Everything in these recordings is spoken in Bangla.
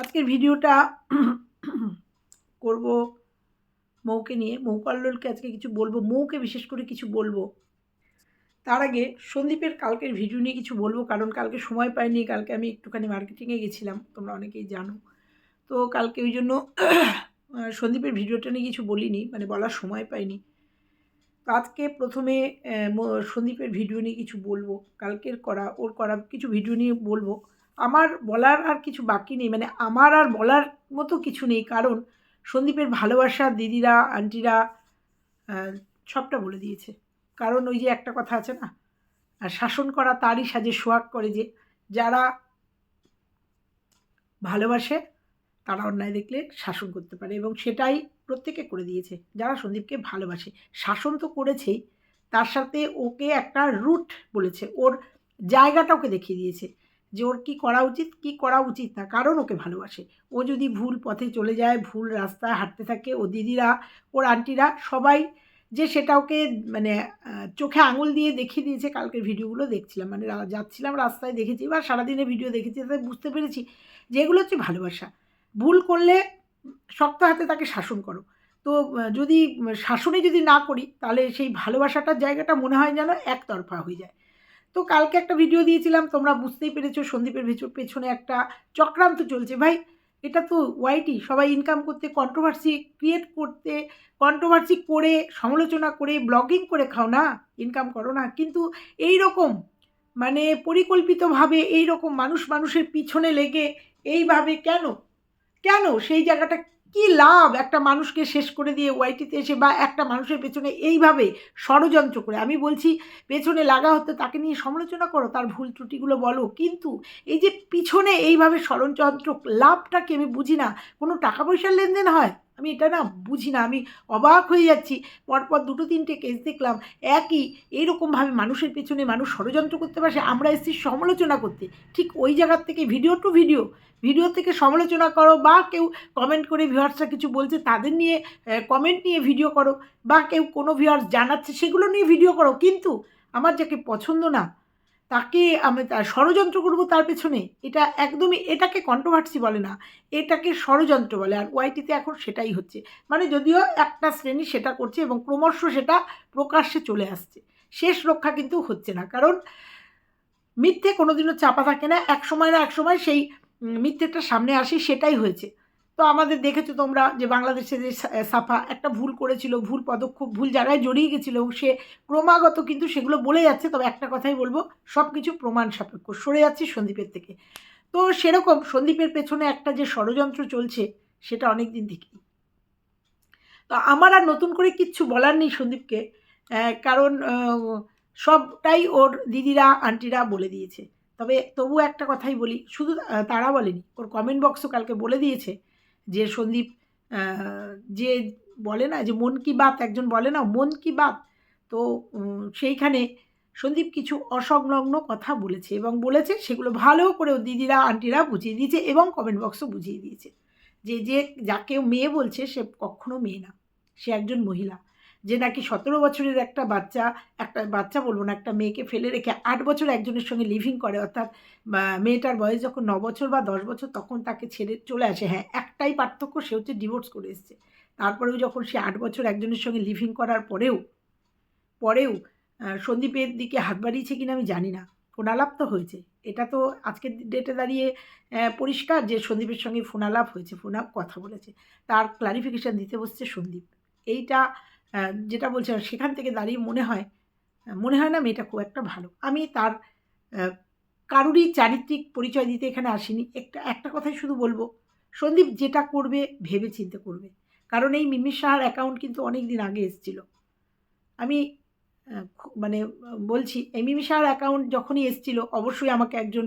আজকের ভিডিওটা করব মৌকে নিয়ে, মৌ কল্লোলকে আজকে কিছু বলব, মৌকে বিশেষ করে কিছু বলব। তার আগে সন্দীপের কালকের ভিডিও নিয়ে কিছু বলব, কারণ কালকে সময় পাইনি, কালকে আমি একটুখানি মার্কেটিংয়ে গেছিলাম, তোমরা অনেকেই জানো। তো কালকে ওই জন্য সন্দীপের ভিডিওটা নিয়ে কিছু বলিনি মানে বলার সময় পাইনি। তো আজকে প্রথমে সন্দীপের ভিডিও নিয়ে কিছু বলব, কালকের করা, ওর করা কিছু ভিডিও নিয়ে বলব। আমার বলার আর কিছু বাকি নেই। মানে আমার আর বলার মতো কিছু নেই। কারণ সন্দীপের ভালোবাসা দিদিরা, আন্টিরা সবটা বলে দিয়েছে। কারণ ওই যে একটা কথা আছে না শাসন করা তারই সাজে সোহাগ করে যে যারা ভালোবাসে তারা অন্যায় দেখলে শাসন করতে পারে এবং সেটাই প্রত্যেকে করে দিয়েছে। যারা সন্দীপকে ভালোবাসে, শাসন তো করেছেই, তার সাথে ওকে একটা রুট বলেছে। ওর জায়গাটা ওকে দেখিয়ে দিয়েছে। যে ওর কী করা উচিত কী করা উচিত না কারণ ওকে ভালোবাসে। ও যদি ভুল পথে চলে যায় ভুল রাস্তায় হাঁটতে থাকে ও দিদিরা ওর আন্টিরা সবাই যে সেটা ওকে মানে চোখে আঙুল দিয়ে দেখিয়ে দিয়েছে কালকের ভিডিওগুলো দেখছিলাম। মানে যাচ্ছিলাম রাস্তায় দেখেছি বা সারাদিনের ভিডিও দেখেছি তাই বুঝতে পেরেছি যে এগুলো হচ্ছে ভালোবাসা। ভুল করলে শক্ত হাতে তাকে শাসন করো। তো যদি উম, শাসনই যদি না করি তাহলে সেই ভালোবাসাটার জায়গাটা মনে হয় যেন একতরফা হয়ে যায়। তো কালকে একটা ভিডিও দিয়েছিলাম, তোমরা বুঝতেই পেরেছ, সন্দীপের পেছনে একটা চক্রান্ত চলছে। ভাই, এটা তো ওয়াইটি সবাই ইনকাম করতে কন্ট্রোভার্সি ক্রিয়েট করতে কন্ট্রোভার্সি করে, সমালোচনা করে ব্লগিং করে খাও না ইনকাম করো না। কিন্তু এই রকম মানে পরিকল্পিতভাবে এই রকম মানুষ মানুষের পিছনে লেগে এইভাবে কেন? কেন সেই জায়গাটা কি লাভ একটা মানুষকে শেষ করে দিয়ে ওয়াইটিতে এসে বা একটা মানুষের পেছনে এইভাবে ষড়যন্ত্র করে? আমি বলছি, পেছনে লাগা হতে তাকে নিয়ে সমালোচনা করো, তার ভুল ত্রুটিগুলো বলো। কিন্তু এই যে পিছনে এইভাবে ষড়যন্ত্র লাভটাকে আমি বুঝি না? কোনো টাকা পয়সার লেনদেন হয়? আমি এটা না বুঝি না, আমি অবাক হয়ে যাচ্ছি। পরপর দুটো তিনটে কেস দেখলাম, একই এইরকমভাবে মানুষের পেছনে মানুষ ষড়যন্ত্র করতে পারছে আমরা এসেছি সমালোচনা করতে। ঠিক ওই জায়গার থেকে ভিডিও টু ভিডিও ভিডিও থেকে সমালোচনা করো বা কেউ কমেন্ট করে ভিউয়ার্সরা কিছু বলছে তাদের নিয়ে কমেন্ট নিয়ে ভিডিও করো বা কেউ কোনো ভিউয়ার্স জানাচ্ছে সেগুলো নিয়ে ভিডিও করো। কিন্তু আমার যাকে পছন্দ না তাকে আমি তার ষড়যন্ত্র করব তার পেছনে। এটা একদমই, এটাকে কন্ট্রোভার্সি বলে না। এটাকে ষড়যন্ত্র বলে। আর ওয়াইটিতে এখন সেটাই হচ্ছে। মানে যদিও একটা শ্রেণি সেটা করছে এবং ক্রমশ সেটা প্রকাশ্যে চলে আসছে। শেষ রক্ষা কিন্তু হচ্ছে না। কারণ মিথ্যে কোনোদিনও চাপা থাকে না। এক সময় না এক সময় সেই মিথ্যেটা সামনে আসে, সেটাই হয়েছে। তো আমাদের দেখেছ তোমরা যে বাংলাদেশে যে সাফা একটা ভুল করেছিল, ভুল পদক্ষেপ, ভুল জায়গায় জড়িয়ে গেছিল, সে ক্রমাগত কিন্তু সেগুলো বলে যাচ্ছে। তবে একটা কথাই বলব সব কিছু প্রমাণ সাপেক্ষ। সরে যাচ্ছে সন্দীপের থেকে। তো সেরকম সন্দীপের পেছনে একটা যে ষড়যন্ত্র চলছে, সেটা অনেক দিন থেকেই। তো আমার আর নতুন করে কিচ্ছু বলার নেই সন্দীপকে কারণ সবটাই ওর দিদিরা, আন্টিরা বলে দিয়েছে। তবে তবু একটা কথাই বলি, শুধু তারা বলেনি, ওর কমেন্ট বক্সও কালকে বলে দিয়েছে। যে সন্দীপ যে বলে না যে মন কি বাত, একজন বলে না মন কি বাত, তো সেইখানে সন্দীপ কিছু অসংলগ্ন কথা বলেছে এবং বলেছে সেগুলো ভালো করে দিদিরা, আন্টিরা বুঝিয়ে দিয়েছে এবং কমেন্ট বক্সও বুঝিয়ে দিয়েছে। যে যে যাকে মেয়ে বলছে সে কখনো মেয়ে না, সে একজন মহিলা। যে নাকি সতেরো বছরের একটা বাচ্চা একটা বাচ্চা বলব না, একটা মেয়েকে ফেলে রেখে আট বছর একজনের সঙ্গে লিভিং করে, অর্থাৎ মেয়েটার বয়স যখন ন বছর বা দশ বছর তখন তাকে ছেড়ে চলে আসে। হ্যাঁ একটাই পার্থক্য, সে হচ্ছে ডিভোর্স করে এসছে। তারপরেও যখন সে আট বছর একজনের সঙ্গে লিভিং করার পরেও পরেও সন্দীপের দিকে হাত বাড়িয়েছে কিনা আমি জানি না। ফোনালাপ তো হয়েছে। এটা তো আজকের ডেটে দাঁড়িয়ে পরিষ্কার যে সন্দীপের সঙ্গে ফোনালাপ হয়েছে ফোনাপ কথা বলেছে। তার ক্লারিফিকেশান দিতে বসছে সন্দীপ। এইটা যেটা বলছে সেখান থেকে দাঁড়িয়ে মনে হয় মনে হয় না মেয়েটা খুব একটা ভালো। আমি তার কারুরই চারিত্রিক পরিচয় দিতে এখানে আসিনি। একটা একটা কথাই শুধু বলব, সন্দীপ যেটা করবে ভেবে চিন্তে করবে। কারণ এই মিমি সাহার অ্যাকাউন্ট কিন্তু অনেক দিন আগে এসেছিল। আমি মানে বলছি, এই মিমি সাহার অ্যাকাউন্ট যখনই এসেছিল, অবশ্যই আমাকে একজন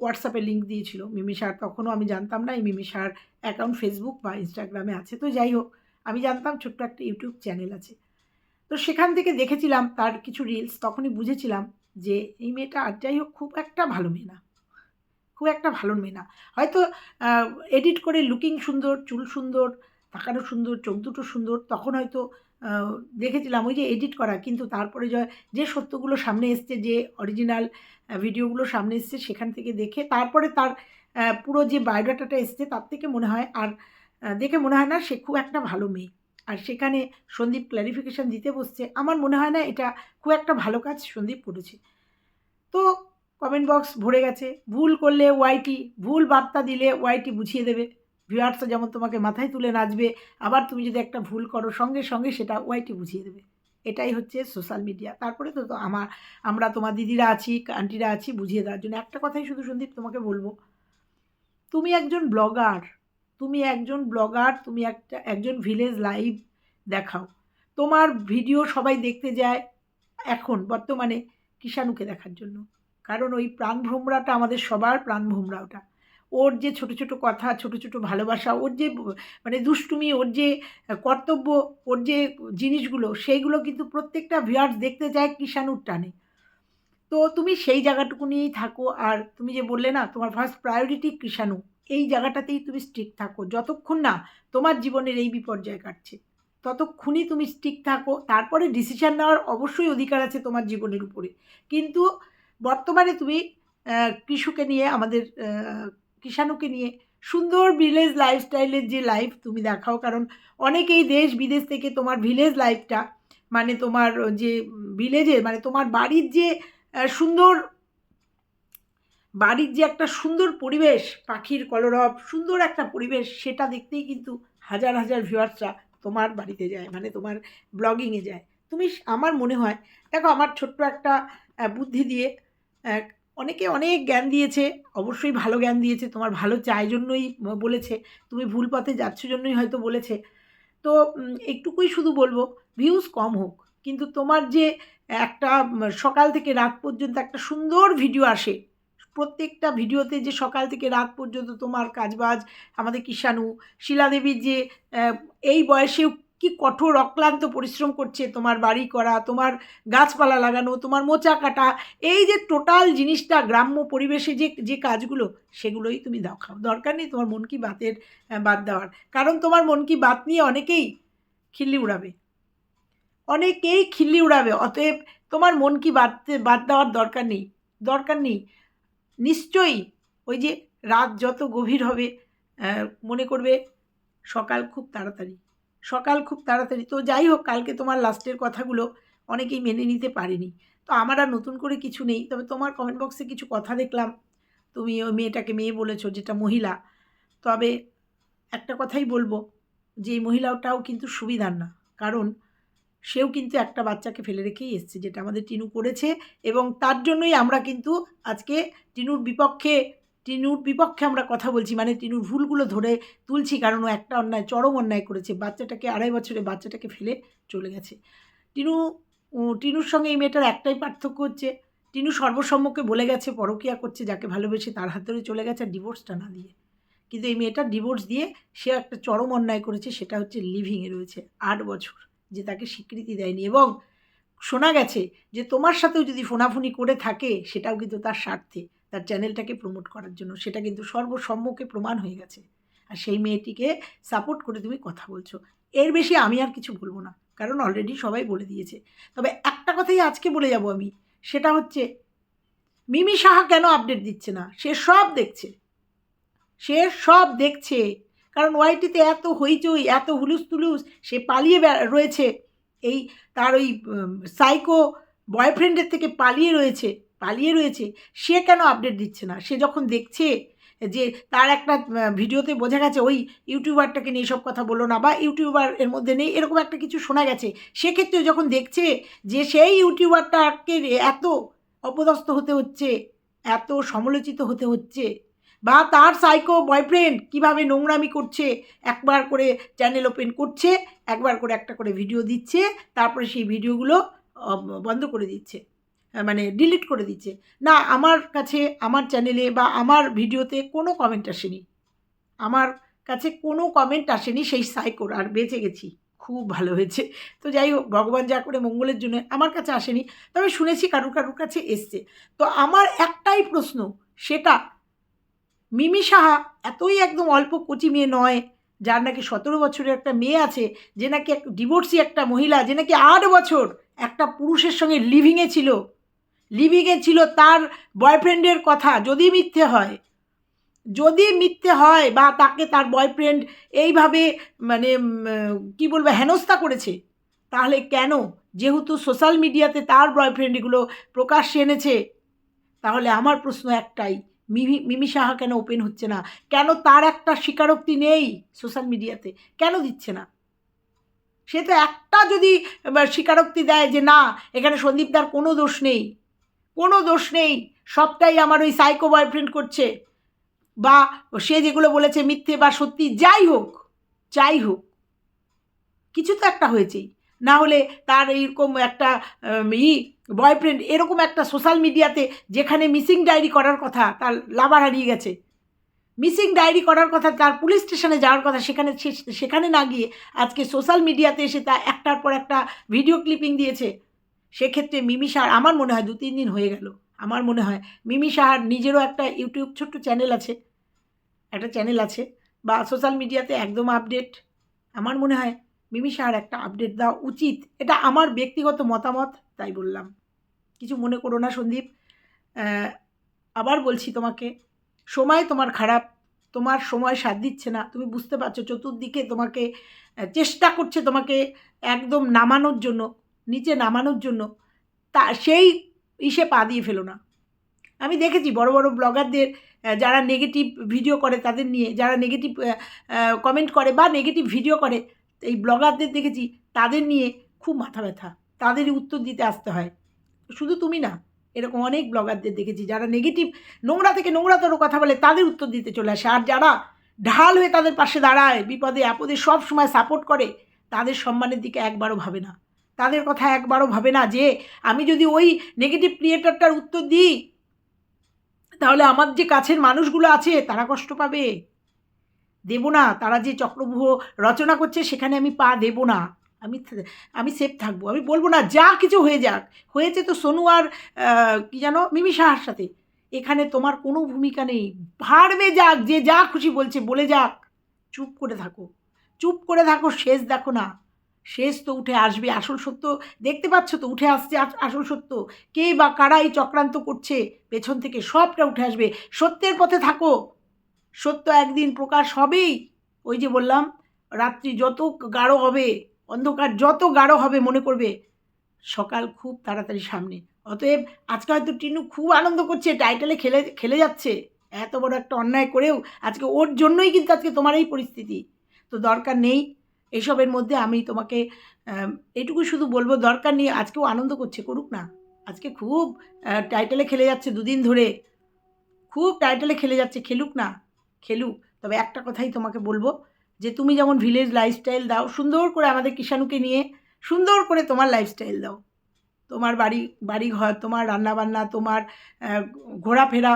হোয়াটসঅ্যাপে লিঙ্ক দিয়েছিল। মিমি সাহার তখনও আমি জানতাম না, এই মিমি সাহার অ্যাকাউন্ট ফেসবুক বা ইনস্টাগ্রামে আছে। তো যাই হোক আমি জানতাম ছোট্ট একটা ইউটিউব চ্যানেল আছে। তো সেখান থেকে দেখেছিলাম তার কিছু রিলস তখনই বুঝেছিলাম যে এই মেয়েটা আর যাই হোক খুব একটা ভালো মেয়ে না। খুব একটা ভালো মেয়ে না। হয়তো এডিট করে লুকিং সুন্দর, চুল সুন্দর, তাকানো সুন্দর, চোখ দুটো সুন্দর, তখন হয়তো দেখেছিলাম ওই যে এডিট করা, কিন্তু তারপরে য- সত্যগুলো সামনে এসছে, যে অরিজিনাল ভিডিওগুলো সামনে এসছে সেখান থেকে দেখে তারপরে তার পুরো যে বায়োডাটাটা এসছে তার থেকে মনে হয় আর দেখে মনে হয় না সে খুব একটা ভালো মেয়ে। আর সেখানে সন্দীপ ক্ল্যারিফিকেশান দিতে বসছে। আমার মনে হয় না এটা খুব একটা ভালো কাজ সন্দীপ করেছে। তো কমেন্ট বক্স ভরে গেছে। ভুল করলে ওয়াইটি ভুল বার্তা দিলে ওয়াইটি বুঝিয়ে দেবে। ভিউয়ার্সরা যেমন তোমাকে মাথায় তুলে নাচবে, আবার তুমি যদি একটা ভুল করো, সঙ্গে সঙ্গে সেটা ওয়াইটি বুঝিয়ে দেবে। এটাই হচ্ছে সোশ্যাল মিডিয়া তারপরে তো তো আমার, আমরা তোমার দিদিরা আছি আন্টিরা আছি, বুঝিয়ে দেওয়ার জন্য। একটা কথাই শুধু সন্দীপ তোমাকে বলব। তুমি একজন ব্লগার তুমি একজন ব্লগার, তুমি একটা, একজন ভিলেজ লাইভ দেখাও। তোমার ভিডিও সবাই দেখতে যায় এখন, বর্তমানে কিষাণুকে দেখার জন্য। কারণ ওই প্রাণভ্রমরাটা আমাদের সবার প্রাণভ্রমরা ওটা। ওর যে ছোট ছোট কথা, ছোট ছোট ভালোবাসা, ওর যে মানে দুষ্টুমি, ওর যে কর্তব্য, ওর যে জিনিসগুলো, সেইগুলো কিন্তু প্রত্যেকটা ভিউয়ার্স দেখতে চায় কিষাণুর টানে। তো তুমি সেই জায়গাটুকু নিয়েই থাকো। আর তুমি যে বললে না, তোমার ফার্স্ট প্রায়োরিটি কৃষাণু। এই জায়গাটাতেই তুমি স্টিক থাকো। যতক্ষণ না তোমার জীবনের এই বিপর্যয় কাটছে, ততক্ষণই তুমি স্টিক থাকো। তারপরে ডিসিশন নেওয়ার অবশ্যই অধিকার আছে তোমার জীবনের উপরে। কিন্তু বর্তমানে তুমি কৃষুকে নিয়ে, আমাদের কিষাণুকে নিয়ে সুন্দর ভিলেজ লাইফস্টাইলের যে লাইফ তুমি দেখাও। কারণ অনেকেই দেশ বিদেশ থেকে তোমার ভিলেজ লাইফটা মানে তোমার যে ভিলেজে মানে তোমার বাড়ির যে সুন্দর বাড়ির যে একটা সুন্দর পরিবেশ, পাখির কলরব, সুন্দর একটা পরিবেশ, সেটা দেখতেই কিন্তু হাজার হাজার ভিউয়ার্সরা তোমার বাড়িতে যায় মানে তোমার ব্লগিংয়ে যায়। তুমি আমার মনে হয়, দেখো আমার ছোট্ট একটা বুদ্ধি দিয়ে অনেকে অনেক জ্ঞান দিয়েছে, অবশ্যই ভালো জ্ঞান দিয়েছে, তোমার ভালো চাই জন্যই বলেছে, তুমি ভুল পথে যাচ্ছ জন্যই হয়তো বলেছে। তো একটুকুই শুধু বলব ভিউজ কম হোক, কিন্তু তোমার যে একটা সকাল থেকে রাত পর্যন্ত একটা সুন্দর ভিডিও আসে প্রত্যেকটা ভিডিওতে যে সকাল থেকে রাত পর্যন্ত তোমার কাজবাজ, আমাদের কিষাণু শিলাদেবীর যে এই বয়সেও কি কঠোর অক্লান্ত পরিশ্রম করছে তোমার বাড়ি করা, তোমার গাছপালা লাগানো, তোমার মোচা কাটা, এই যে টোটাল জিনিসটা গ্রাম্য পরিবেশে যে যে কাজগুলো, সেগুলোই তুমি দেখাও দরকার নেই তোমার মন কি বাতের বাদ দেওয়ার। কারণ তোমার মন কি বাত নিয়ে অনেকেই খিল্লি উড়াবে। অনেকেই খিল্লি উড়াবে, অতএব তোমার মন কি বাদ বাদ দেওয়ার দরকার নেই। দরকার নেই। নিশ্চয়ই ওই যে রাত যত গভীর হবে মনে করবে সকাল খুব তাড়াতাড়ি, সকাল খুব তাড়াতাড়ি। তো যাই হোক, কালকে তোমার লাস্টের কথাগুলো অনেকেই মেনে নিতে পারেনি। তো আমার আর নতুন করে কিছু নেই। তবে তোমার কমেন্ট বক্সে কিছু কথা দেখলাম। তুমি ওই মেয়েটাকে মেয়ে বলেছ, যেটা মহিলা। তবে একটা কথাই বলব, যে মহিলাটাও কিন্তু সুবিধার না। কারণ সেও কিন্তু একটা বাচ্চাকে ফেলে রেখেই এসছে, যেটা আমাদের টিনু করেছে। এবং তার জন্যই আমরা কিন্তু আজকে টিনুর বিপক্ষে টিনুর বিপক্ষে আমরা কথা বলছি। মানে টিনুর ভুলগুলো ধরে তুলছি, কারণ ও একটা অন্যায়, চরম অন্যায় করেছে। বাচ্চাটাকে আড়াই বছরে বাচ্চাটাকে ফেলে চলে গেছে। টিনু টিনুর সঙ্গে এই মেয়েটার একটাই পার্থক্য হচ্ছে, টিনু সর্বসম্মুখে বলে গেছে, পরকিয়া করছে, যাকে ভালোবেসে তার হাত ধরে চলে গেছে আর ডিভোর্সটা না দিয়ে। কিন্তু এই মেয়েটা ডিভোর্স দিয়ে সে একটা চরম অন্যায় করেছে, সেটা হচ্ছে লিভিংয়ে রয়েছে আট বছর। যে তাকে স্বীকৃতি দেয়নি এবং শোনা গেছে যে তোমার সাথেও যদি ফোনাফুনি করে থাকে, সেটাও কিন্তু তার স্বার্থে। তার চ্যানেলটাকে প্রমোট করার জন্য। সেটা কিন্তু সর্বসম্মুখে প্রমাণ হয়ে গেছে। আর সেই মেয়েটিকে সাপোর্ট করে তুমি কথা বলছো। এর বেশি আমি আর কিছু বলব না। কারণ অলরেডি সবাই বলে দিয়েছে। তবে একটা কথাই আজকে বলে যাব আমি। সেটা হচ্ছে, মিমি সাহা কেন আপডেট দিচ্ছে না? সে সব দেখছে। সে সব দেখছে। কারণ ওয়াইটিতে এত হইচই, এত হুলুস তুলুস সে পালিয়ে রয়েছে। এই তার ওই সাইকো বয়ফ্রেন্ডের থেকে পালিয়ে রয়েছে পালিয়ে রয়েছে। সে কেন আপডেট দিচ্ছে না? সে যখন দেখছে যে তার একটা ভিডিওতে বোঝা গেছে, ওই ইউটিউবারটাকে নিয়ে সব কথা বলো না বা ইউটিউবার এর মধ্যে নেই, এরকম একটা কিছু শোনা গেছে। সেক্ষেত্রে যখন দেখছে যে সেই ইউটিউবারটাকে এত অপদস্থ হতে হচ্ছে, এত সমালোচিত হতে হচ্ছে বা তার সাইকো বয়ফ্রেন্ড কীভাবে নোংরামি করছে, একবার করে চ্যানেল ওপেন করছে, একবার করে একটা করে ভিডিও দিচ্ছে, তারপরে সেই ভিডিওগুলো বন্ধ করে দিচ্ছে মানে ডিলিট করে দিচ্ছে। না, আমার কাছে, আমার চ্যানেলে বা আমার ভিডিওতে কোনো কমেন্ট আসেনি। আমার কাছে কোনো কমেন্ট আসেনি সেই সাইকোর আর বেঁচে গেছি। খুব ভালো হয়েছে। তো যাই হোক, ভগবান যা করে মঙ্গলের জন্য আমার কাছে আসেনি। তবে শুনেছি কারুর কারুর কাছে এসছে। তো আমার একটাই প্রশ্ন, সেটা মিমি সাহা এতই একদম অল্প কচি মেয়ে নয়, যার নাকি সতেরো বছরের একটা মেয়ে আছে, যে নাকি এক ডিভোর্সি একটা মহিলা, যে নাকি আট বছর একটা পুরুষের সঙ্গে লিভিংয়ে ছিল। লিভিংয়ে ছিল তার বয়ফ্রেন্ডের কথা, যদি মিথ্যে হয়। যদি মিথ্যে হয় বা তাকে তার বয়ফ্রেন্ড এইভাবে মানে কি বলব, হেনস্থা করেছে, তাহলে কেন? যেহেতু সোশ্যাল মিডিয়াতে তার বয়ফ্রেন্ড এগুলো প্রকাশ্যে এনেছে, তাহলে আমার প্রশ্ন একটাই মিমি মিমি সাহা কেন ওপেন হচ্ছে না? কেন তার একটা স্বীকারোক্তি নেই সোশ্যাল মিডিয়াতে কেন দিচ্ছে না? সে তো একটা যদি স্বীকারোক্তি দেয় যে না, এখানে সন্দীপদার কোনো দোষ নেই। কোনো দোষ নেই। সবটাই আমার ওই সাইকো বয়ফ্রেন্ড করছে। বা সে যেগুলো বলেছে মিথ্যে বা সত্যি, যাই হোক যাই হোক, কিছু তো একটা হয়েছেই। না হলে তার এইরকম একটা ই বয়ফ্রেন্ড এরকম একটা সোশ্যাল মিডিয়াতে যেখানে মিসিং ডায়েরি করার কথা তার লাভার হারিয়ে গেছে। মিসিং ডায়েরি করার কথা তার পুলিশ স্টেশনে যাওয়ার কথা সেখানে সেখানে না গিয়ে আজকে সোশ্যাল মিডিয়াতে এসে তা একটার পর একটা ভিডিও ক্লিপিং দিয়েছে। সেক্ষেত্রে মিমি সাহার, আমার মনে হয় দু তিন দিন হয়ে গেল। আমার মনে হয় মিমি সাহার নিজেরও একটা ইউটিউব ছোট্ট চ্যানেল আছে। একটা চ্যানেল আছে বা সোশ্যাল মিডিয়াতে একদম আপডেট আমার মনে হয় মিমি সাহার একটা আপডেট দেওয়া উচিত। এটা আমার ব্যক্তিগত মতামত, তাই বললাম। কিছু মনে করো না সন্দীপ। আবার বলছি তোমাকে, সময় তোমার খারাপ, তোমার সময় সাথ দিচ্ছে না। তুমি বুঝতে পারছ, চতুর্দিকে তোমাকে চেষ্টা করছে তোমাকে একদম নামানোর জন্য, নিচে নামানোর জন্য। তা, সেই ইসে পা দিয়ে ফেলো না। আমি দেখেছি বড় বড় ব্লগারদের যারা নেগেটিভ ভিডিও করে তাদের নিয়ে, যারা নেগেটিভ কমেন্ট করে বা নেগেটিভ ভিডিও করে, এই ব্লগারদের দেখেছি, তাদের নিয়ে খুব মাথা ব্যথা। তাদেরই উত্তর দিতে আসতে হয়। শুধু তুমি না, এরকম অনেক ব্লগারদের দেখেছি যারা নেগেটিভ নোংরা থেকে নোংরাতর কথা বলে তাদের উত্তর দিতে চলে আসে। আর যারা ঢাল হয়ে তাদের পাশে দাঁড়ায়, বিপদে, আপদে সব সময় সাপোর্ট করে, তাদের সম্মানের দিকে একবারও ভাবে না। তাদের কথা একবারও ভাবে না যে, আমি যদি ওই নেগেটিভ ক্রিয়েটারটার উত্তর দিই, তাহলে আমার যে কাছের মানুষগুলো আছে, তারা কষ্ট পাবে। দেব না, তারা যে চক্রব্যূহ রচনা করছে, সেখানে আমি পা দেব না। আমি আমি সেফ থাকব। আমি বলব না, যা কিছু হয়ে যাক। হয়েছে তো সোনু আর কী জানো, মিমি সাহার সাথে। এখানে তোমার কোনো ভূমিকা নেই। ভাড়বে যাক, যে যা খুশি বলছে, বলে যাক। চুপ করে থাকো। চুপ করে থাকো, শেষ দেখো না। শেষ তো উঠে আসবে, আসল সত্য দেখতে পাচ্ছ তো, উঠে আসছে আস- আসল সত্য। কে বা কারা এই চক্রান্ত করছে? পেছন থেকে সবটা উঠে আসবে। সত্যের পথে থাকো। সত্য একদিন প্রকাশ হবেই। ওই যে বললাম, রাত্রি যত গাঢ় হবে অন্ধকার যত গাঢ় হবে মনে করবে, সকাল খুব তাড়াতাড়ি সামনে। অতএব আজকে হয়তো টিনু খুব আনন্দ করছে, টাইটেলে খেলে খেলে যাচ্ছে। এত বড় একটা অন্যায় করেও আজকে ওর জন্যই কিন্তু আজকে তোমার এই পরিস্থিতি। তো দরকার নেই, এসবের মধ্যে আমি তোমাকে এটুকু শুধু বলব, দরকার নেই, আজকেও আনন্দ করছে, করুক না। আজকে খুব টাইটেলে খেলে যাচ্ছে দুদিন ধরে। খুব টাইটেলে খেলে যাচ্ছে, খেলুক না, খেলুক। তবে একটা কথাই তোমাকে বলব যে তুমি যেমন ভিলেজ লাইফস্টাইল দাও, সুন্দর করে আমাদের কিষাণুকে নিয়ে সুন্দর করে তোমার লাইফস্টাইল দাও। তোমার বাড়ি বাড়ি ঘর তোমার রান্নাবান্না, তোমার ঘোরাফেরা,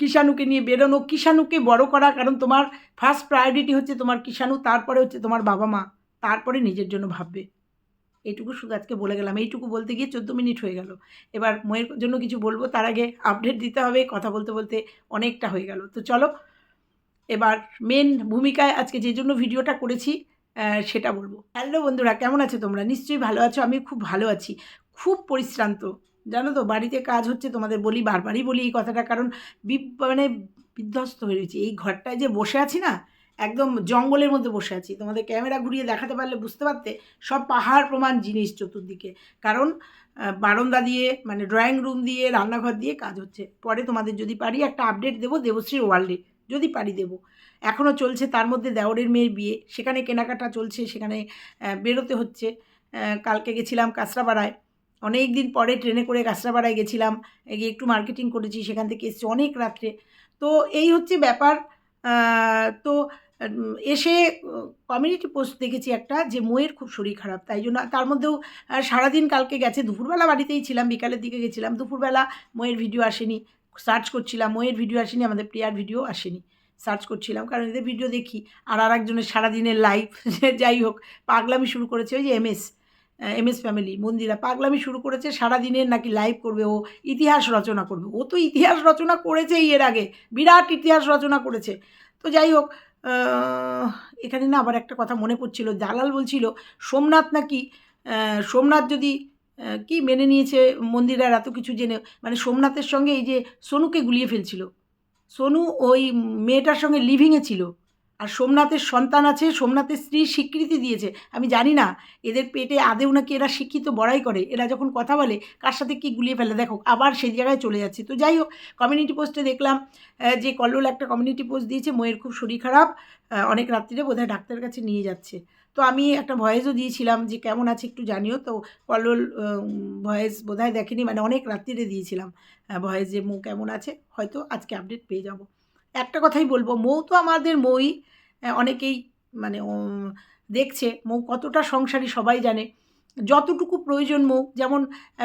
কিষাণুকে নিয়ে বেরোনো, কিষাণুকে বড় করা, কারণ তোমার ফার্স্ট প্রায়োরিটি হচ্ছে তোমার কিষাণু, তারপরে হচ্ছে তোমার বাবা মা, তারপরে নিজের জন্য ভাববে। এইটুকু শুধু আজকে বলে গেলাম, এইটুকু বলতে গিয়ে চোদ্দ মিনিট হয়ে গেল। এবার ময়ের জন্য কিছু বলব, তার আগে আপডেট দিতে হবে, কথা বলতে বলতে অনেকটা হয়ে গেল। তো চলো এবার মেন ভূমিকায় আজকে যে জন্য ভিডিওটা করেছি সেটা বলব। হ্যালো বন্ধুরা, কেমন আছো তোমরা? নিশ্চয়ই ভালো আছো আমি খুব ভালো আছি। খুব পরিশ্রান্ত। জানো তো, বাড়িতে কাজ হচ্ছে, তোমাদের বলি, বারবারই বলি এই কথাটা, কারণ বি- মানে বিধ্বস্ত হয়ে রয়েছে। এই ঘরটায় যে বসে আছি না, একদম জঙ্গলের মধ্যে বসে আছি। তোমাদের ক্যামেরা ঘুরিয়ে দেখাতে পারলে বুঝতে পারতে, সব পাহাড় প্রমাণ জিনিস চতুর্দিকে। কারণ বারান্দা দিয়ে মানে ড্রয়িং রুম দিয়ে, রান্নাঘর দিয়ে কাজ হচ্ছে। পরে তোমাদের যদি পারি একটা আপডেট দেবো দেবশ্রীর ওয়ার্ল্ডে যদি পারি দেবো। এখনও চলছে তার মধ্যে দেওরের মেয়ের বিয়ে। সেখানে কেনাকাটা চলছে, সেখানে বেরোতে হচ্ছে। কালকে গেছিলাম কাঁচরাপাড়ায় অনেক দিন পরে ট্রেনে করে কাঁচরাপাড়ায় গেছিলাম। গিয়ে একটু মার্কেটিং করেছি, সেখান থেকে এসেছি অনেক রাত্রে। তো এই হচ্ছে ব্যাপার। তো এসে কমিউনিটি পোস্ট দেখেছি একটা যে মোয়ের খুব শরীর খারাপ। তাই জন্য তার মধ্যেও সারাদিন কালকে গেছে। দুপুরবেলা বাড়িতেই ছিলাম, বিকালের দিকে গেছিলাম। দুপুরবেলা মোয়ের ভিডিও আসেনি। সার্চ করছিলাম মোয়ের ভিডিও আসেনি, আমাদের প্রিয়ার ভিডিও আসেনি। সার্চ করছিলাম, কারণ এদের ভিডিও দেখি, আর আর একজনের সারাদিনের লাইভ যাই হোক, পাগলামি শুরু করেছে ওই যে এমএস এমএস ফ্যামিলি মন্দিরা, পাগলামি শুরু করেছে, সারাদিনের নাকি লাইভ করবে ও, ইতিহাস রচনা করবে। ও তো ইতিহাস রচনা করেছেই এর আগে, বিরাট ইতিহাস রচনা করেছে। তো যাই হোক এখানে না আবার একটা কথা মনে পড়ছিল, দালাল বলছিল, সোমনাথ নাকি সোমনাথ যদি কি মেনে নিয়েছে মন্দিরার? এত কিছু জেনে মানে সোমনাথের সঙ্গে এই যে সোনুকে গুলিয়ে ফেলছিল। সোনু ওই মেয়েটার সঙ্গে লিভিংয়ে ছিল। আর সোমনাথের সন্তান আছে, সোমনাথের স্ত্রী স্বীকৃতি দিয়েছে। আমি জানি না, এদের পেটে আদেও নাকি এরা শিক্ষিত বড়াই করে। এরা যখন কথা বলে, কার সাথে কি গুলিয়ে ফেলে? দেখো, আবার সেই জায়গায় চলে যাচ্ছে। তো যাই হোক কমিউনিটি পোস্টে দেখলাম যে কল্লোল একটা কমিউনিটি পোস্ট দিয়েছে, ময়ের খুব শরীর খারাপ অনেক রাত্রিরে বোধহয় ডাক্তারের কাছে নিয়ে যাচ্ছে। তো আমি একটা ভয়েসও দিয়েছিলাম যে, কেমন আছে একটু জানিও। তো কল্লোল ভয়েস বোধহয় দেখেনি মানে অনেক রাত্রিরে দিয়েছিলাম ভয়েস যে, মৌ, কেমন আছে? হয়তো আজকে আপডেট পেয়ে যাব। একটা কথাই বলব, মৌ তো আমাদের মৌই অনেকেই মানে দেখছে, মৌ কতটা সংসারী সবাই জানে। যতটুকু প্রয়োজন মৌ, যেমন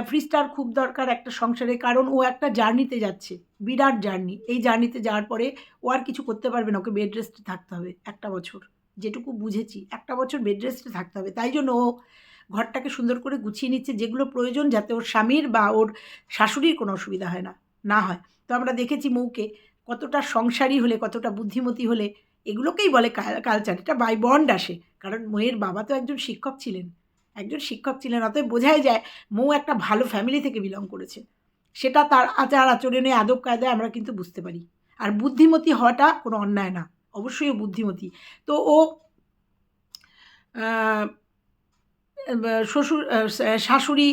ফ্রিজটার খুব দরকার একটা সংসারে, কারণ ও একটা জার্নিতে যাচ্ছে, বিরাট জার্নি। এই জার্নিতে যাওয়ার পরে ও আর কিছু করতে পারবে না, ওকে বেড রেস্টে থাকতে হবে একটা বছর। যেটুকু বুঝেছি, একটা বছর বেড রেস্টে থাকতে হবে। তাই জন্য ও ঘরটাকে সুন্দর করে গুছিয়ে নিচ্ছে যেগুলো প্রয়োজন যাতে ওর স্বামীর বা ওর শাশুড়ির কোনো অসুবিধা হয় না না হয়। তো আমরা দেখেছি মৌকে কতটা সংসারী হলে, কতটা বুদ্ধিমতী হলে এগুলোকেই বলে কালচার। এটা বাই বন্ড আসে। কারণ মৌয়ের বাবা তো একজন শিক্ষক ছিলেন। একজন শিক্ষক ছিলেন, অতএব বোঝাই যায় মৌ একটা ভালো ফ্যামিলি থেকে বিলং করেছে। সেটা তার আচার আচরণে আদব কায়দায় আমরা কিন্তু বুঝতে পারি। আর বুদ্ধিমতী হওয়াটা কোনো অন্যায় না। অবশ্যই বুদ্ধিমতী। তো ও শ্বশুর শাশুড়ি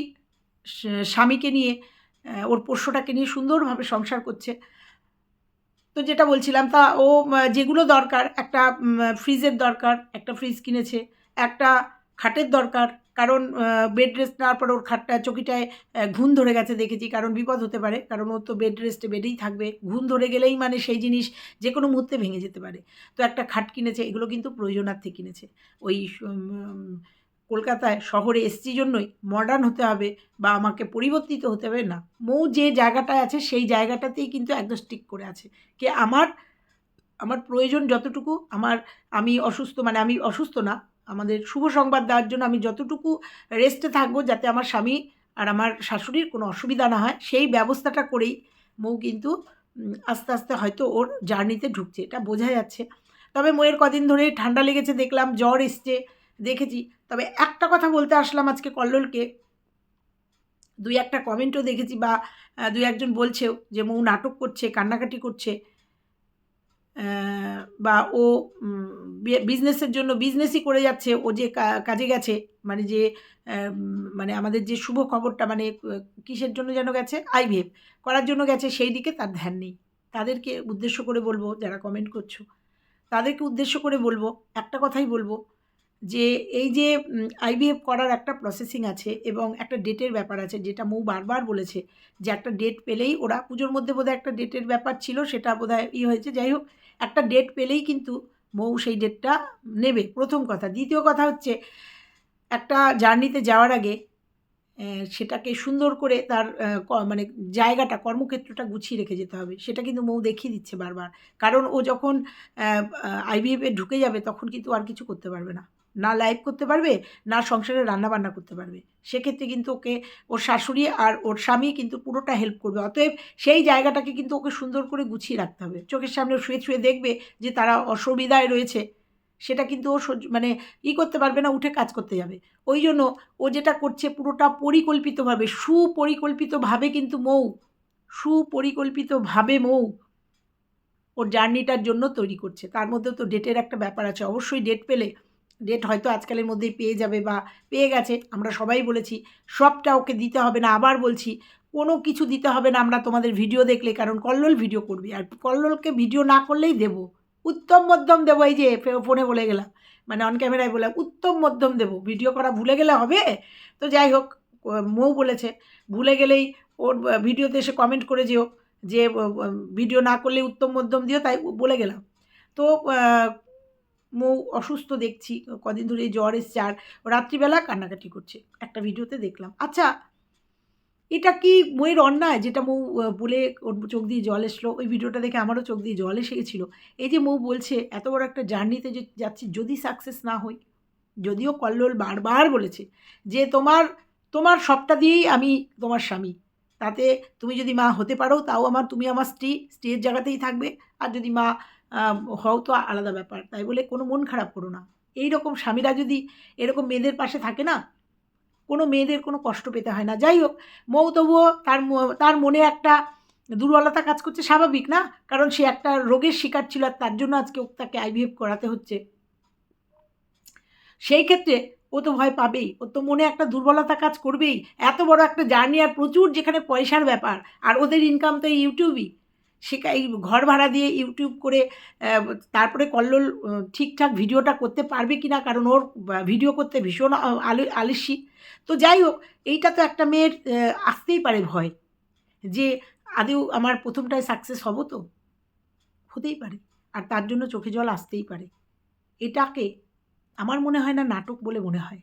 স্বামীকে নিয়ে ওর পোষ্যটাকে নিয়ে সুন্দরভাবে সংসার করছে। তো যেটা বলছিলাম তা ও যেগুলো দরকার, একটা ফ্রিজের দরকার, একটা ফ্রিজ কিনেছে, একটা খাটের দরকার কারণ বেড রেস্ট নেওয়ার পর ওর খাটটা, চকিটায় ঘুণ ধরে গেছে দেখেছি। কারণ বিপদ হতে পারে। কারণ ও তো বেড রেস্টে বেডেই থাকবে। ঘুণ ধরে গেলেই মানে সেই জিনিস যে কোনো মুহূর্তে ভেঙে যেতে পারে। তো একটা খাট কিনেছে, এগুলো কিন্তু প্রয়োজনার্থে কিনেছে। ওই কলকাতায় শহরে এসছি জন্যই মডার্ন হতে হবে বা আমাকে পরিবর্তিত হতে হবে না। মৌ যে জায়গাটায় আছে, সেই জায়গাটাতেই কিন্তু একদম স্টিক করে আছে। কে আমার আমার প্রয়োজন যতটুকু, আমার, আমি অসুস্থ মানে আমি অসুস্থ না আমাদের শুভ সংবাদ দেওয়ার জন্য আমি যতটুকু রেস্টে থাকব যাতে আমার স্বামী আর আমার শাশুড়ির কোনো অসুবিধা না হয়, সেই ব্যবস্থাটা করেই মৌ কিন্তু আস্তে আস্তে হয়তো ওর জার্নিতে ঢুকছে, এটা বোঝা যাচ্ছে। তবে মৌয়ের কদিন ধরে ঠান্ডা লেগেছে, দেখলাম জ্বর এসছে, দেখেছি। তবে একটা কথা বলতে আসলাম আজকে কল্লোলকে। দুই একটা কমেন্টও দেখেছি বা দুই একজন বলছেও যে মৌ নাটক করছে, কান্নাকাটি করছে। বা ও বিজনেসের জন্য বিজনেসই করে যাচ্ছে, ও যে কাজে গেছে মানে যে মানে আমাদের যে শুভ খবরটা মানে কিসের জন্য যেন গেছে? আইভিএফ করার জন্য গেছে, সেই দিকে তার ধ্যান নেই। তাদেরকে উদ্দেশ্য করে বলব, যারা কমেন্ট করছ, তাদেরকে উদ্দেশ্য করে বলব, একটা কথাই বলব, যে এই যে আইভিএফ করার একটা প্রসেসিং আছে এবং একটা ডেটের ব্যাপার আছে, যেটা মৌ বারবার বলেছে, যে একটা ডেট পেলেই ওরা পুজোর মধ্যে বোধহয় একটা ডেটের ব্যাপার ছিল, সেটা বোধহয় ই হয়েছে, যাই হোক একটা ডেট পেলেই কিন্তু বউ সেই ডেটটা নেবে। প্রথম কথা। দ্বিতীয় কথা হচ্ছে, একটা জার্নিতে যাওয়ার আগে সেটাকে সুন্দর করে তার মানে জায়গাটা, কর্মক্ষেত্রটা গুছিয়ে রেখে যেতে হবে। সেটা কিন্তু মৌ দেখিয়ে দিচ্ছে বারবার। কারণ ও যখন আইভিএফে ঢুকে যাবে, তখন কিন্তু আর কিছু করতে পারবে না। না লাইভ করতে পারবে, না সংসারে রান্না বান্না করতে পারবে। সেক্ষেত্রে কিন্তু ওকে, ওর শাশুড়ি আর ওর স্বামী কিন্তু পুরোটা হেল্প করবে। অতএব সেই জায়গাটাকে কিন্তু ওকে সুন্দর করে গুছিয়ে রাখতে হবে। চোখের সামনে শুয়ে শুয়ে দেখবে যে তারা অসুবিধায় রয়েছে। সেটা কিন্তু ও মানে ই করতে পারবে না, উঠে কাজ করতে যাবে। ওই জন্য ও যেটা করছে পুরোটা পরিকল্পিতভাবে, সুপরিকল্পিতভাবে কিন্তু মৌ, সুপরিকল্পিতভাবে মৌ ওর জার্নিটার জন্য তৈরি করছে। তার মধ্যে তো ডেটের একটা ব্যাপার আছে। অবশ্যই ডেট পেলে ডেট হয়তো আজকালের মধ্যেই পেয়ে যাবে বা পেয়ে গেছে। আমরা সবাই বলেছি, সবটা ওকে দিতে হবে না। আবার বলছি, কোনো কিছু দিতে হবে না আমরা তোমাদের ভিডিও দেখলে, কারণ কল্লোল ভিডিও করবে। আর কল্লোলকে ভিডিও না করলেই দেবো। উত্তম মধ্যম দেবো, এই যে ফোনে বলে গেলাম। মানে অন ক্যামেরায় বলে, উত্তম মধ্যম দেবো। ভিডিও করা ভুলে গেলে হবে? তো যাই হোক মৌ বলেছে, ভুলে গেলেই ওর ভিডিওতে এসে কমেন্ট করে যেও। যে ভিডিও না করলে উত্তম মধ্যম দিও, তাই বলে গেলাম। তো মৌ অসুস্থ দেখছি, কদিন ধরে জ্বর এসছে আর রাত্রিবেলা কান্নাকাটি করছে। একটা ভিডিওতে দেখলাম। আচ্ছা এটা কি মৌয়ের অন্যায় যেটা মৌ বলে ওর চোখ দিয়ে জল এসলো? ওই ভিডিওটা দেখে আমারও চোখ দিয়ে জল এসে গেছিল এই যে মৌ বলছে, এত বড় একটা জার্নিতে যে যাচ্ছি, যদি সাকসেস না হই, যদিও কল্লোল বারবার বলেছে যে তোমার তোমার সবটা দিয়েই আমি তোমার স্বামী। তাতে তুমি যদি মা হতে পারো, তাও আমার, তুমি আমার স্ত্রী। স্ত্রীর জায়গাতেই থাকবে। আর যদি মা হও তো আলাদা ব্যাপার। তাই বলে কোনো মন খারাপ করো না। এই রকম স্বামীরা যদি এরকম মেয়েদের পাশে থাকে না, কোনো মেয়েদের কোনো কষ্ট পেতে হয় না। যাই হোক, মৌ তবুও তার তার মনে একটা দুর্বলতা কাজ করছে স্বাভাবিক না? কারণ সে একটা রোগের শিকার ছিল আর তার জন্য আজকে তাকে আইভিএফ করাতে হচ্ছে। সেই ক্ষেত্রে ও তো ভয় পাবেই। ও তো মনে একটা দুর্বলতা কাজ করবেই। এত বড় একটা জার্নি আর প্রচুর যেখানে পয়সার ব্যাপার। আর ওদের ইনকাম তো ইউটিউবই শেখা এই ঘর ভাড়া দিয়ে ইউটিউব করে তারপরে কল্লোল ঠিকঠাক ভিডিওটা করতে পারবে কি না কারণ ওর ভিডিও করতে ভীষণ আহ, আলু আলিসি। তো যাই হোক এইটা তো একটা মেয়ের আসতেই পারে ভয় যে আদেও আমার প্রথমটায় সাকসেস হব তো? হতেই পারে। আর তার জন্য চোখে জল আসতেই পারে। এটাকে আমার মনে হয় না নাটক বলে মনে হয়।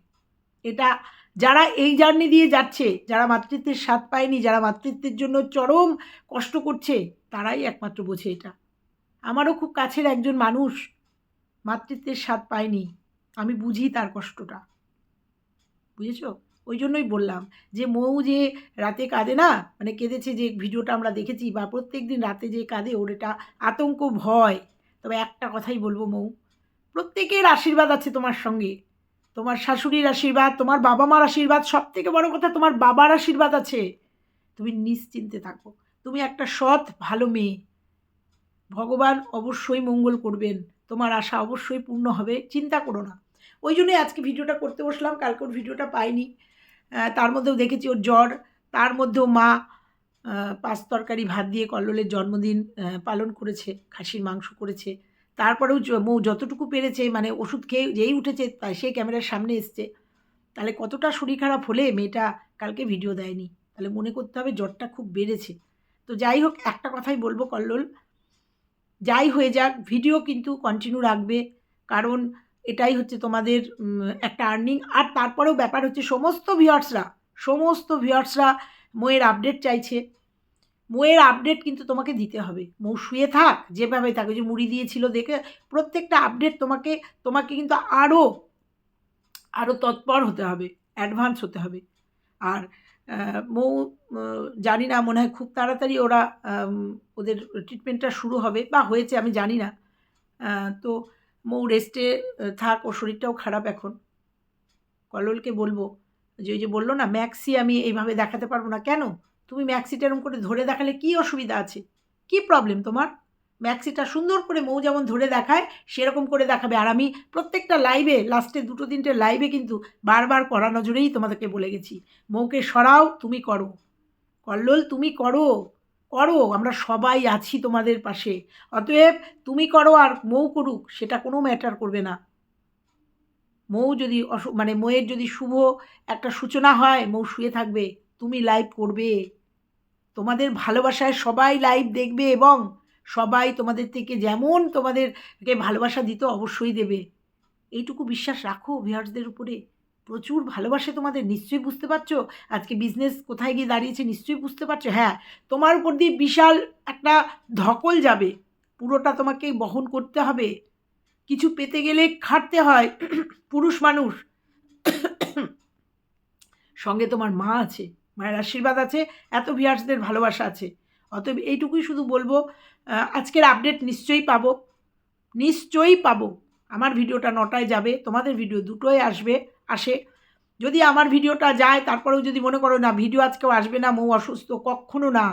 এটা যারা এই জার্নি দিয়ে যাচ্ছে, যারা মাতৃত্বের স্বাদ পায়নি, যারা মাতৃত্বের জন্য চরম কষ্ট করছে, তারাই একমাত্র বোঝে এটা। আমারও খুব কাছের একজন মানুষ মাতৃত্বের স্বাদ পায়নি, আমি বুঝি তার কষ্টটা। বুঝেছ? ওই জন্যই বললাম যে, মৌ যে রাতে কাঁদে না মানে কেঁদেছে যে ভিডিওটা আমরা দেখেছি বা প্রত্যেক দিন রাতে যে কাঁদে, ওর এটা আতঙ্ক ভয়। তবে একটা কথাই বলব মৌ, প্রত্যেকের আশীর্বাদ আছে তোমার সঙ্গে। তোমার শাশুড়ির আশীর্বাদ, তোমার বাবা মার আশীর্বাদ সব থেকে বড় কথা তোমার বাবার আশীর্বাদ আছে। তুমি নিশ্চিন্তে থাকো। তুমি একটা সৎ, ভালো মেয়ে। ভগবান অবশ্যই মঙ্গল করবেন। তোমার আশা অবশ্যই পূর্ণ হবে, চিন্তা করো না। ওই জন্যই আজকে ভিডিওটা করতে বসলাম কালকে ওর ভিডিওটা পাইনি। তার মধ্যেও দেখেছি ওর জ্বর। তার মধ্যেও মা পাঁচ তরকারি ভাত দিয়ে কল্লোলের জন্মদিন পালন করেছে, খাসির মাংস করেছে। তারপরেও মৌ যতটুকু পেরেছে মানে ওষুধ খেয়ে, যেই উঠেছে সে ক্যামেরার সামনে এসছে। তাহলে কতটা শরীর খারাপ হলে মেয়েটা কালকে ভিডিও দেয়নি? তাহলে মনে করতে হবে জ্বরটা খুব বেড়েছে। তো যাই হোক, একটা কথাই বলব কল্লোল। যাই হয়ে যাক, ভিডিও কিন্তু কন্টিনিউ রাখবে। কারণ এটাই হচ্ছে তোমাদের একটা আর্নিং আর তারপরেও ব্যাপার হচ্ছে, সমস্ত ভিউয়ার্সরা সমস্ত ভিউয়ার্সরা মোয়ের আপডেট চাইছে। মোয়ের আপডেট কিন্তু তোমাকে দিতে হবে। মৌ শুয়ে থাক, যেভাবে থাক যে মুড়ি দিয়েছিল দেখে প্রত্যেকটা আপডেট তোমাকে তোমাকে কিন্তু আরও আরও তৎপর হতে হবে অ্যাডভান্স হতে হবে। আর মৌ জানি না, মনে হয় খুব তাড়াতাড়ি ওরা ওদের ট্রিটমেন্টটা শুরু হবে বা হয়েছে, আমি জানি না। তো মৌ রেস্টে থাক, ওর শরীরটাও খারাপ এখন। কল্লোলকে বলব যে, ওই যে বলল না, ম্যাক্সি আমি এইভাবে দেখাতে পারব না, কেন? তুমি ম্যাক্সিটা এরকম করে ধরে দেখালে কি অসুবিধা আছে? কি প্রবলেম তোমার? ম্যাক্সিটা সুন্দর করে মৌ যেমন ধরে দেখায়, সেরকম করে দেখাবে। আর আমি প্রত্যেকটা লাইভে লাস্টে দুটো তিনটে লাইভে কিন্তু বারবার করা নজরেই তোমাদেরকে বলে গেছি। মৌকে সরাও, তুমি করো। কল্লোল, তুমি করো। করো, আমরা সবাই আছি তোমাদের পাশে। অতএব তুমি করো আর মৌ করুক, সেটা কোনো ম্যাটার করবে না। মৌ যদি অসু মানে মৌয়ের যদি শুভ একটা সূচনা হয়, মৌ শুয়ে থাকবে, তুমি লাইভ করবে। তোমাদের ভালোবাসায় সবাই লাইভ দেখবে এবং সবাই তোমাদের থেকে যেমন তোমাদেরকে ভালোবাসা দিত অবশ্যই দেবে। এইটুকু বিশ্বাস রাখো ভিউয়ার্সদের উপরে। প্রচুর ভালোবাসে তোমাদের, নিশ্চয়ই বুঝতে পারছ? আজকে বিজনেস কোথায় গিয়ে দাঁড়িয়েছে নিশ্চয়ই বুঝতে পারছ? হ্যাঁ তোমার উপর দিয়ে বিশাল একটা ধকল যাবে। পুরোটা তোমাকে বহন করতে হবে। কিছু পেতে গেলে খাটতে হয়। পুরুষ মানুষ, সঙ্গে তোমার মা আছে। মায়ের আশীর্বাদ আছে, এত ভিয়ার্সদের ভালোবাসা আছে। অতএব এইটুকুই শুধু বলব আজকের আপডেট নিশ্চয়ই পাবো। নিশ্চয়ই পাবো। আমার ভিডিওটা নটায় যাবে, তোমাদের ভিডিও দুটোয় আসবে, আসে। যদি আমার ভিডিওটা যায়, তারপরেও যদি মনে করো না ভিডিও আজকেও আসবে না, মৌ অসুস্থ, কখনো না।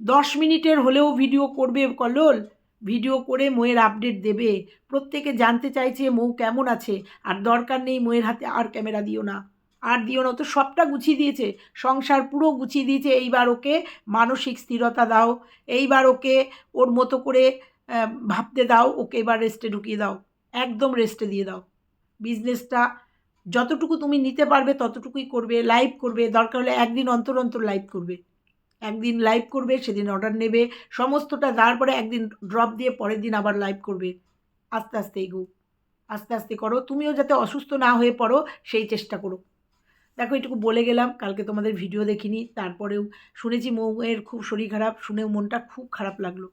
দশ মিনিটের হলেও ভিডিও করবে কল্লোল। ভিডিও করে মৌয়ের আপডেট দেবে। প্রত্যেকে জানতে চাইছে মৌ কেমন আছে। আর দরকার নেই মৌয়ের হাতে আর ক্যামেরা দিও না। আর দিও না তো সবটা গুছিয়ে দিয়েছে, সংসার পুরো গুছিয়ে দিয়েছে, এইবার ওকে মানসিক স্থিরতা দাও, এইবার ওকে ওর মতো করে ভাবতে দাও, ওকে এবার রেস্টে ঢুকিয়ে দাও, একদম রেস্টে দিয়ে দাও। বিজনেসটা যতটুকু তুমি নিতে পারবে ততটুকুই করবে লাইভ করবে, দরকার হলে একদিন অন্তর অন্তর লাইভ করবে। একদিন লাইভ করবে, সেদিন অর্ডার নেবে, সমস্তটা তারপরে একদিন ড্রপ দিয়ে পরের দিন আবার লাইভ করবে। আস্তে আস্তে এগো, আস্তে আস্তে করো, তুমিও যাতে অসুস্থ না হয়ে পড়ো, সেই চেষ্টা করো। দেখো, এটুকু বলে গেলাম, কালকে তোমাদের ভিডিও দেখিনি, তারপরেও শুনেছি মৌয়ের খুব শরীর খারাপ, শুনেও মনটা খুব খারাপ লাগল,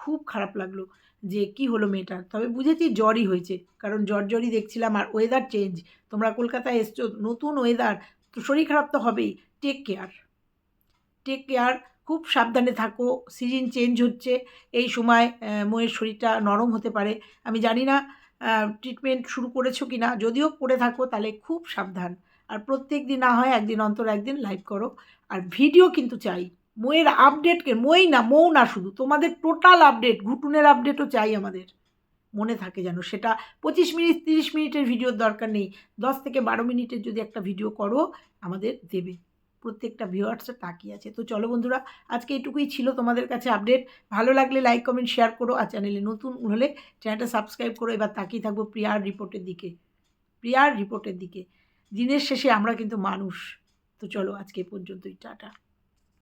খুব খারাপ লাগল যে কি হলো মেয়েটার। তবে বুঝেছি জ্বরই হয়েছে, কারণ জ্বর জ্বরই দেখছিলাম আর ওয়েদার চেঞ্জ তোমরা কলকাতায় এসছো, নতুন ওয়েদার তো শরীর খারাপ তো হবেই টেক কেয়ার টেক কেয়ার খুব সাবধানে থাকো সিজন চেঞ্জ হচ্ছে, এই সময় মোয়ের শরীরটা নরম হতে পারে। আমি জানি না ট্রিটমেন্ট শুরু করেছ কি না যদিও করে থাকো, তাহলে খুব সাবধান। আর প্রত্যেক দিন না হয় একদিন অন্তর একদিন লাইভ করো। আর ভিডিও কিন্তু চাই। মোয়ের আপডেটকে মই না, মৌ না শুধু, তোমাদের টোটাল আপডেট ঘুটুনের আপডেটও চাই আমাদের। মনে থাকে যেন সেটা পঁচিশ মিনিট, তিরিশ মিনিটের ভিডিওর দরকার নেই। দশ থেকে বারো মিনিটের যদি একটা ভিডিও করো, আমাদের দেবে। প্রত্যেকটা ভিউয়ার্সরা তাকিয়ে আছে। তো চলো বন্ধুরা, আজকে এটুকুই ছিল তোমাদের কাছে আপডেট ভালো লাগলে লাইক কমেন্ট শেয়ার করো। আর চ্যানেলে নতুন হলে চ্যানেলটা সাবস্ক্রাইব করো। এবার তাকিয়ে থাকব প্রিয়ার রিপোর্টের দিকে। প্রিয়ার রিপোর্টের দিকে। দিনের শেষে আমরা কিন্তু মানুষ। তো চলো আজকে পর্যন্তই টাটা।